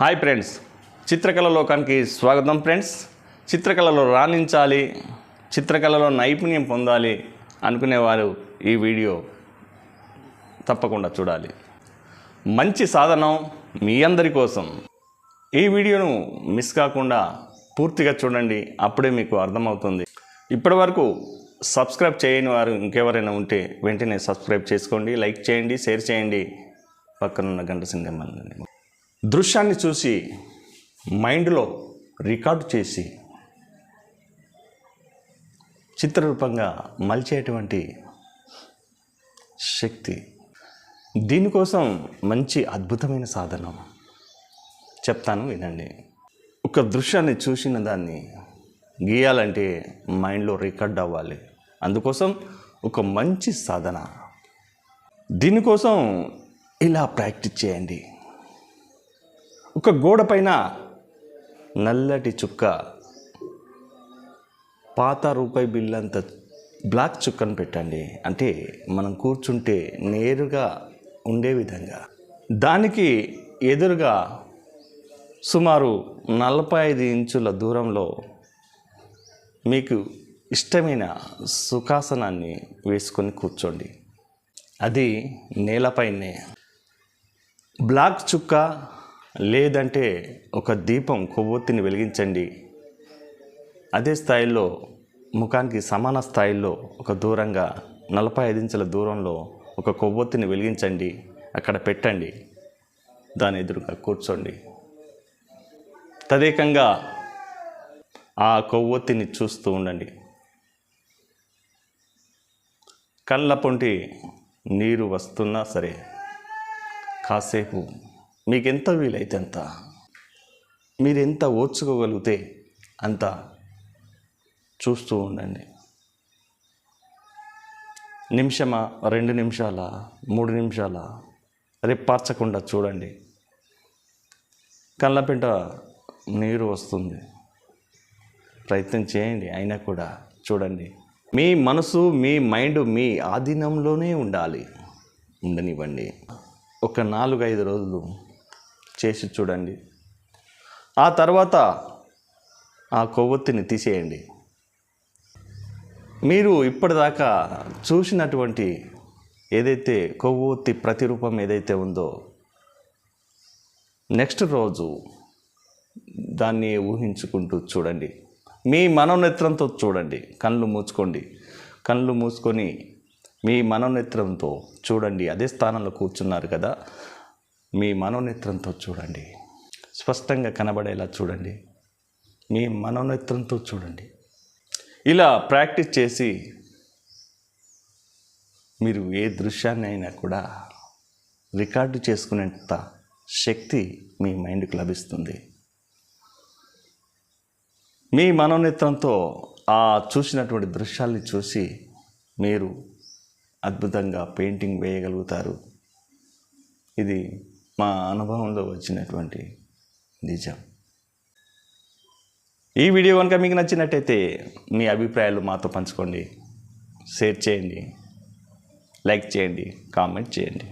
Hi friends. చిత్రకళ లోకానికి స్వాగతం ఫ్రెండ్స్. చిత్రకళలో రాణించాలి చిత్రకళలో నైపుణ్యం పొందాలి అనుకునేవారు ఈ వీడియో తప్పకుండా చూడాలి. మంచి సాధనం మీ అందరి కోసం. ఈ వీడియోను మిస్ కాకుండా పూర్తిగా చూడండి అప్పుడే మీకు అర్థమవుతుంది. ఇప్పటివరకు సబ్స్క్రైబ్ చేయని వారు ఇంకెవరైనా ఉంటే వెంటనే సబ్స్క్రైబ్ చేసుకోండి లైక్ చేయండి షేర్ చేయండి. పక్కనున్న గంట సింగమ్మని దృశ్యాన్ని చూసి మైండ్లో రికార్డు చేసి చిత్రరూపంగా మలిచేటువంటి శక్తి. దీనికోసం మంచి అద్భుతమైన సాధనం. చెప్తాను వినండి. ఒక దృశ్యాన్ని చూసిన దాన్ని గీయాలంటే మైండ్లో రికార్డ్ అవ్వాలి. అందుకోసం ఒక మంచి సాధన. దీనికోసం ఇలా ప్రాక్టీస్ చేయండి. ఒక గోడ పైన నల్లటి చుక్క పాత రూపాయి బిల్ అంత బ్లాక్ చుక్కను పెట్టండి. అంటే మనం కూర్చుంటే నేరుగా ఉండే విధంగా. దానికి ఎదురుగా సుమారు నలభై ఐదు ఇంచుల దూరంలో మీకు ఇష్టమైన సుఖాసనాన్ని వేసుకొని కూర్చోండి. అది నేలపైనే. బ్లాక్ చుక్క లేదంటే ఒక దీపం కొవ్వొత్తిని వెలిగించండి. అదే స్థాయిలో ముఖానికి సమాన స్థాయిలో ఒక దూరంగా నలభై ఐదు ఇంచుల దూరంలో ఒక కొవ్వొత్తిని వెలిగించండి. అక్కడ పెట్టండి. దాని ఎదురుగా కూర్చోండి. తదేకంగా ఆ కొవ్వొత్తిని చూస్తూ ఉండండి. కళ్ళ పొంటి నీరు వస్తున్నా సరే కాసేపు మీకు ఎంత వీలైతే అంత మీరు ఎంత ఓర్చుకోగలిగితే అంత చూస్తూ ఉండండి. నిమిషమా రెండు నిమిషాల మూడు నిమిషాల? రేపార్చకుండా చూడండి. కళ్ళపెంట నీరు వస్తుంది. ప్రయత్నం చేయండి అయినా కూడా చూడండి. మీ మనసు మీ మైండ్ మీ ఆధీనంలోనే ఉండాలి. ఉండనివ్వండి. ఒక నాలుగైదు రోజులు చేసి చూడండి. ఆ తర్వాత ఆ కొవ్వొత్తిని తీసేయండి. మీరు ఇప్పటిదాకా చూసినటువంటి ఏదైతే కొవ్వొత్తి ప్రతిరూపం ఏదైతే ఉందో నెక్స్ట్ రోజు దాన్ని ఊహించుకుంటూ చూడండి. మీ మనోనేత్రంతో చూడండి. కళ్ళు మూసుకోండి. కళ్ళు మూసుకొని మీ మనోనేత్రంతో చూడండి. అదే స్థానంలో కూర్చున్నారు కదా. మీ మనోనేత్రంతో చూడండి. స్పష్టంగా కనబడేలా చూడండి. మీ మనోనేత్రంతో చూడండి. ఇలా ప్రాక్టీస్ చేసి మీరు ఏ దృశ్యాన్ని అయినా కూడా రికార్డు చేసుకునేంత శక్తి మీ మైండ్కి లభిస్తుంది. మీ మనోనేత్రంతో ఆ చూసినటువంటి దృశ్యాల్ని చూసి మీరు అద్భుతంగా పెయింటింగ్ వేయగలుగుతారు. ఇది మా అనుభవంలో వచ్చినటువంటి నిజం. ఈ వీడియో కనుక మీకు నచ్చినట్టయితే మీ అభిప్రాయాలు మాతో పంచుకోండి షేర్ చేయండి లైక్ చేయండి కామెంట్ చేయండి.